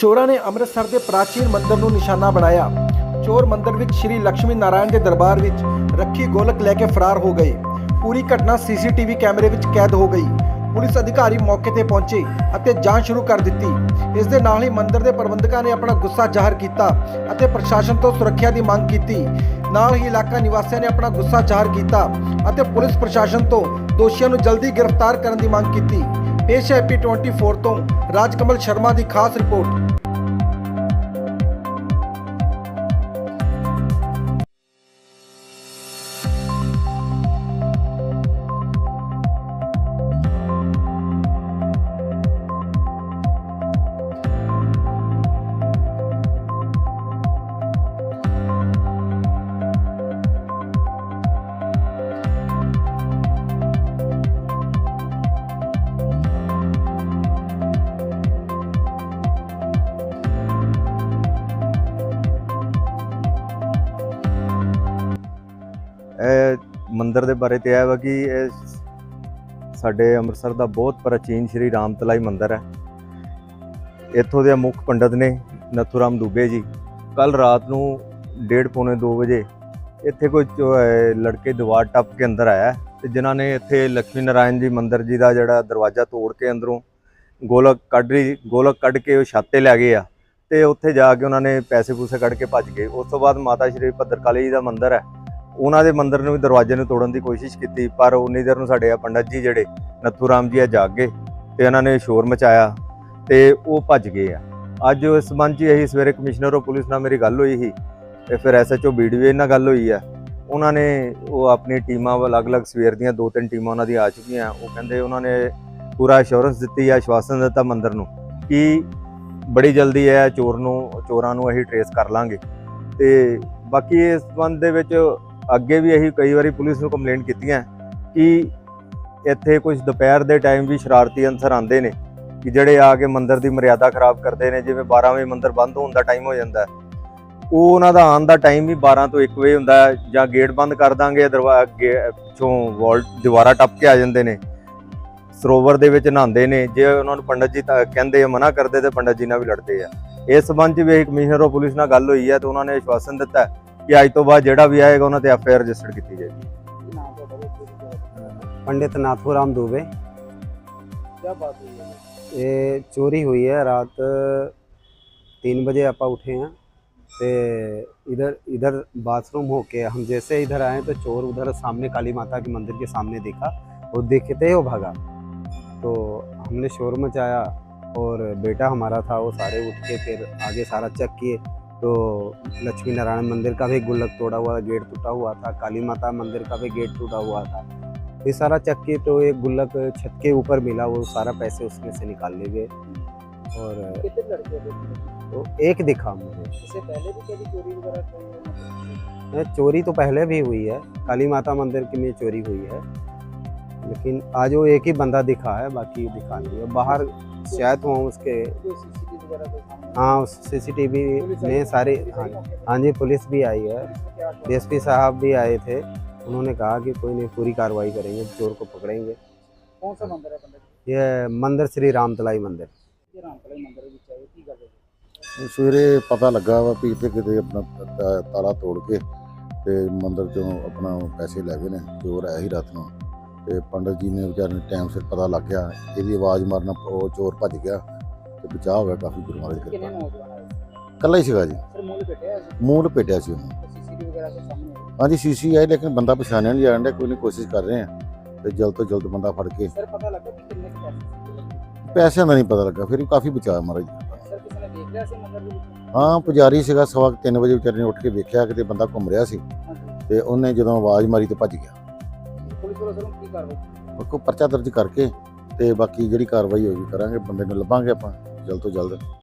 ਚੋਰਾਂ ਨੇ ਅੰਮ੍ਰਿਤਸਰ ਦੇ ਪ੍ਰਾਚੀਨ ਮੰਦਿਰ ਨੂੰ ਨਿਸ਼ਾਨਾ ਬਣਾਇਆ। ਚੋਰ ਮੰਦਿਰ ਵਿੱਚ ਸ਼੍ਰੀ ਲక్ష్ਮੀ ਨਾਰਾਇਣ ਦੇ ਦਰਬਾਰ ਵਿੱਚ ਰੱਖੀ ਗੋਲਕ ਲੈ ਕੇ ਫਰਾਰ ਹੋ ਗਏ। ਪੂਰੀ ਘਟਨਾ ਸੀਸੀਟੀਵੀ ਕੈਮਰੇ ਵਿੱਚ ਕੈਦ ਹੋ ਗਈ। ਪੁਲਿਸ ਅਧਿਕਾਰੀ ਮੌਕੇ ਤੇ ਪਹੁੰਚੇ ਅਤੇ ਜਾਂਚ ਸ਼ੁਰੂ ਕਰ ਦਿੱਤੀ। ਇਸ ਦੇ ਨਾਲ ਹੀ ਮੰਦਿਰ ਦੇ ਪ੍ਰਬੰਧਕਾਂ ਨੇ ਆਪਣਾ ਗੁੱਸਾ ਜ਼ਾਹਰ ਕੀਤਾ ਅਤੇ ਪ੍ਰਸ਼ਾਸਨ ਤੋਂ ਸੁਰੱਖਿਆ ਦੀ ਮੰਗ ਕੀਤੀ। ਨਾਲ ਹੀ ਇਲਾਕਾ ਨਿਵਾਸੀਆਂ ਨੇ ਆਪਣਾ ਗੁੱਸਾ ਜ਼ਾਹਰ ਕੀਤਾ ਅਤੇ ਪੁਲਿਸ ਪ੍ਰਸ਼ਾਸਨ ਤੋਂ ਦੋਸ਼ੀਆਂ ਨੂੰ ਜਲਦੀ ਗ੍ਰਿਫਤਾਰ ਕਰਨ ਦੀ ਮੰਗ ਕੀਤੀ। ਏਸ਼ੀਆ ਹੈ ਪੀ 24 ਤੋਂ ਰਾਜਕਮਲ ਸ਼ਰਮਾ ਦੀ ਖਾਸ ਰਿਪੋਰਟ। ਇਹ ਮੰਦਿਰ ਦੇ ਬਾਰੇ ਤੇ ਇਹ ਵਾ ਕਿ ਇਹ ਸਾਡੇ ਅੰਮ੍ਰਿਤਸਰ ਦਾ ਬਹੁਤ ਪ੍ਰਾਚੀਨ ਸ਼੍ਰੀ ਰਾਮ ਤਲਾਈ ਮੰਦਿਰ ਹੈ। ਇੱਥੋਂ ਦੇ ਮੁੱਖ ਪੰਡਤ ਨੇ ਨਥੂਰਾਮ ਦੁਬੇ ਜੀ। ਕੱਲ ਰਾਤ ਨੂੰ 1:30 ਪੌਣੇ 2 ਵਜੇ ਇੱਥੇ ਕੋਈ ਚੋ- ਲੜਕੇ ਦੀਵਾਰ ਟੱਪ ਕੇ ਅੰਦਰ ਆਇਆ ਤੇ ਜਿਨ੍ਹਾਂ ਨੇ ਇੱਥੇ ਲక్ష్ਮੀ ਨਾਰਾਇਣ ਜੀ ਮੰਦਿਰ ਜੀ ਦਾ ਜਿਹੜਾ ਦਰਵਾਜ਼ਾ ਤੋੜ ਕੇ ਅੰਦਰੋਂ ਗੋਲਕ ਕੱਢ ਰਹੀ ਗੋਲਕ ਕੱਢ ਕੇ ਉਹ ਛੱਤ ਤੇ ਲੈ ਗਏ ਆ ਤੇ ਉੱਥੇ ਜਾ ਕੇ ਉਹਨਾਂ ਨੇ ਪੈਸੇ ਪੂਸੇ ਕੱਢ ਕੇ ਭੱਜ ਗਏ। ਉਸ ਤੋਂ ਬਾਅਦ ਮਾਤਾ ਸ਼੍ਰੀ ਭੱਦਰਕਾਲੀ ਜੀ ਦਾ ਮੰਦਿਰ ਹੈ। ਉਹਨਾਂ ਦੇ ਮੰਦਿਰ ਨੂੰ ਵੀ ਦਰਵਾਜ਼ੇ ਨੂੰ ਤੋੜਨ ਦੀ ਕੋਸ਼ਿਸ਼ ਕੀਤੀ, ਪਰ ਉਨੀ ਦੇਰ ਨੂੰ ਸਾਡੇ ਆ ਪੰਡਤ ਜੀ ਜਿਹੜੇ ਨੱਥੂ ਰਾਮ ਜੀ ਆ ਜਾਗ ਗਏ ਤੇ ਉਹਨਾਂ ਨੇ ਸ਼ੋਰ ਮਚਾਇਆ ਤੇ ਉਹ ਭੱਜ ਗਏ ਆ। ਅੱਜ ਇਸ ਸੰਬੰਧ 'ਚ ਅਸੀਂ ਸਵੇਰੇ ਕਮਿਸ਼ਨਰ ਆਫ ਪੁਲਿਸ ਨਾਲ ਮੇਰੀ ਗੱਲ ਹੋਈ ਸੀ ਤੇ ਫਿਰ ਐਸਐਚਓ ਬੀਡੀਏ ਨਾਲ ਗੱਲ ਹੋਈ ਆ। ਉਹਨਾਂ ਨੇ ਉਹ ਆਪਣੀ ਟੀਮਾਂ ਵੱਲ ਅਲੱਗ-ਅਲੱਗ ਸਵੇਰ ਦੀਆਂ ਦੋ ਤਿੰਨ ਟੀਮਾਂ ਉਹਨਾਂ ਦੀ ਆ ਚੁੱਕੀਆਂ। ਉਹ ਕਹਿੰਦੇ ਉਹਨਾਂ ਨੇ ਪੂਰਾ ਅਸ਼ੋਰੈਂਸ ਦਿੱਤੀ ਆ ਆਸ਼ਵਾਸਨ ਦਿੱਤਾ ਮੰਦਰ ਨੂੰ ਕਿ ਬੜੀ ਜਲਦੀ ਹੈ ਚੋਰ ਨੂੰ, ਚੋਰਾਂ ਨੂੰ ਅਸੀਂ ਟਰੇਸ ਕਰ ਲਾਂਗੇ। ਤੇ ਬਾਕੀ ਇਸ ਸੰਬੰਧ ਦੇ ਵਿੱਚ ਅੱਗੇ ਵੀ ਅਸੀਂ ਕਈ ਵਾਰੀ ਪੁਲਿਸ ਨੂੰ ਕੰਪਲੇਂਟ ਕੀਤੀਆਂ ਕਿ ਇੱਥੇ ਕੁਝ ਦੁਪਹਿਰ ਦੇ ਟਾਈਮ ਵੀ ਸ਼ਰਾਰਤੀ ਅਨਸਰ ਆਉਂਦੇ ਨੇ ਕਿ ਜਿਹੜੇ ਆ ਕੇ ਮੰਦਰ ਦੀ ਮਰਿਆਦਾ ਖਰਾਬ ਕਰਦੇ ਨੇ, ਜਿਵੇਂ 12 ਵਜੇ ਮੰਦਰ ਬੰਦ ਹੋਣ ਦਾ ਟਾਈਮ ਹੋ ਜਾਂਦਾ ਉਹ ਉਹਨਾਂ ਦਾ ਆਉਣ ਦਾ ਟਾਈਮ ਵੀ 12 ਤੋਂ 1 ਵਜੇ ਹੁੰਦਾ ਜਾਂ ਗੇਟ ਬੰਦ ਕਰ ਦਾਂਗੇ ਦਰਵਾਜ਼ੇ ਪਿੱਛੋਂ ਵਾਲ ਦੀਵਾਰਾਂ ਟੱਪ ਕੇ ਆ ਜਾਂਦੇ ਨੇ। ਸਰੋਵਰ ਦੇ ਵਿੱਚ ਨਹਾਉਂਦੇ ਨੇ, ਜੇ ਉਹਨਾਂ ਨੂੰ ਪੰਡਤ ਜੀ ਕਹਿੰਦੇ ਆ, ਮਨਾ ਕਰਦੇ ਤੇ ਪੰਡਤ ਜੀ ਨਾਲ ਵੀ ਲੜਦੇ ਆ। ਇਸ ਸੰਬੰਧ 'ਚ ਵੀ ਕਮਿਸ਼ਨਰ ਆਫ ਪੁਲਿਸ ਨਾਲ ਗੱਲ ਹੋਈ ਹੈ ਤੇ ਉਹਨਾਂ ਨੇ ਆਸ਼ਵਾਸਨ ਦਿੱਤਾ ਕਿ ਅੱਜ ਤੋਂ ਬਾਅਦ ਜਿਹੜਾ ਵੀ ਆਏਗਾ ਉਹਨਾਂ ਤੇ ਐਫਆਈਆਰ ਰਜਿਸਟਰ ਕੀਤੀ ਜਾਏਗੀ पंडित नाथूराम दुबे क्या बात हुई है ये चोरी हुई है रात तीन बजे आपा उठे हैं ते इधर इधर बाथरूम होके हम जैसे इधर आए तो चोर उधर सामने काली माता के मंदिर के सामने देखा वो देखते ही वो भागा तो हमने शोर मचाया और बेटा हमारा था वो सारे उठ के फिर आगे सारा चेक किए तो लक्ष्मी नारायण मंदिर का भी गुल्लक तोड़ा हुआ गेट टूटा हुआ था काली माता मंदिर का भी गेट टूटा हुआ था। ये सारा चक्की तो एक गुल्लक छत के ऊपर मिला वो सारा पैसे उसमें से निकाल ले गए। और कितने लड़के तो एक दिखा मुझे। इससे पहले भी कभी चोरी वगैरह चोरी तो पहले भी हुई है। काली माता मंदिर की में चोरी हुई है। लेकिन आज वो एक ही बंदा दिखा है बाकी दिखा नहीं। है बाहर शायद वहाँ उसके सीसीटीवी वगैरह के सामने हाँ सीसीटीवी में सारे हाँ हाँ जी पुलिस भी आई है डीएसपी साहब भी आए थे उन्होंने कहा कि कोई नहीं पूरी कार्रवाई करेंगे चोर को पकड़ेंगे कौन सा मंदिर है पंडित जी ये मंदिर श्री राम तलाई मंदिर ये रामकला मंदिर ਵਿੱਚ ਆਏ ਕੀ ਕਰਦੇ ਸਵੇਰੇ ਪਤਾ ਲੱਗਾ ਵਾ ਵੀ ਇੱਥੇ ਕਿਤੇ ਆਪਣਾ ਤਾ- ਤਾਲਾ ਤੋੜ ਕੇ ਤੇ ਮੰਦਿਰ ਚੋਂ ਆਪਣਾ ਪੈਸੇ ਲੈ ਗਏ ਨੇ ਚੋਰ ਆਇਆ ਸੀ ਰਾਤ ਨੂੰ ਤੇ ਪੰਡਤ ਜੀ ਨੇ ਵਿਚਾਰੇ ਨੂੰ ਟਾਈਮ ਸਿਰ ਪਤਾ ਲੱਗ ਗਿਆ ਇਹਦੀ ਆਵਾਜ਼ ਮਾਰਨਾ ਉਹ ਚੋਰ ਭੱਜ ਗਿਆ ਤੇ ਬਚਾਅ ਹੋ ਗਿਆ ਕਾਫੀ ਗੁਰੂ ਮਹਾਰਾਜ ਦੀ ਕਿੰਨੇ ਕਿਰਪਾ ਨੌਜਵਾਨ ਕੱਲਾ ਹੀ ਸੀਗਾ ਜੀ। ਸਰ ਮੂਲ ਬੈਠਿਆ ਸੀ? ਮੂੰਹ ਲਪੇਟਿਆ ਸੀ ਉਹਨੂੰ। ਸੀਸੀਟੀਵੀ ਵਗੈਰਾ ਦੇ ਸਾਹਮਣੇ ਹਾਂਜੀ ਸੀਸੀ ਆਈ ਲੇਕਿਨ ਬੰਦਾ ਪਛਾਣਿਆ ਨਹੀਂ ਜਾਣ ਡਿਆ ਕੋਈ ਨਹੀਂ ਕੋਸ਼ਿਸ਼ ਕਰ ਰਹੇ ਆ। ਤੇ ਜਲਦ ਤੋਂ ਜਲਦ ਬੰਦਾ ਫੜ ਕੇ ਸਰ ਪਤਾ ਲੱਗਾ ਕਿ ਕਿੰਨੇ ਕੁ ਪੈਸੇ ਸੀ ਪੈਸਿਆਂ ਦਾ ਨਹੀਂ ਪਤਾ ਲੱਗਾ ਫਿਰ ਵੀ ਕਾਫੀ ਬਚਾਅ ਮਹਾਰਾਜ। ਸਰ ਕਿਸੇ ਨੇ ਦੇਖ ਲਿਆ ਸੀ ਮੰਦਿਰ ਦੇ ਵਿੱਚ? ਹਾਂ ਪੁਜਾਰੀ ਸੀਗਾ ਸਵਾ 3 ਵਜੇ ਵਿਚਾਰੇ ਨੇ ਉੱਠ ਕੇ ਵੇਖਿਆ ਕਿਤੇ ਬੰਦਾ ਘੁੰਮ ਰਿਹਾ ਸੀ। ਹਾਂਜੀ। ਤੇ ਉਹਨੇ ਜਦੋਂ ਆਵਾਜ਼ ਮਾਰੀ ਤੇ ਭੱਜ ਗਿਆ। ਪੁਲਿਸ ਵੱਲੋਂ ਸਰ ਕੀ ਕਾਰਵਾਈ? ਕੋ ਪਰਚਾ ਦਰਜ ਕਰਕੇ ਤੇ ਬਾਕੀ ਜਿਹੜੀ ਕਾਰਵਾਈ ਹੋਈ ਕਰਾਂਗੇ ਬੰਦੇ ਨੂੰ ਲੱਭਾਂਗੇ ਆਪਾਂ। ਜਲਦ ਤੋਂ ਜਲਦ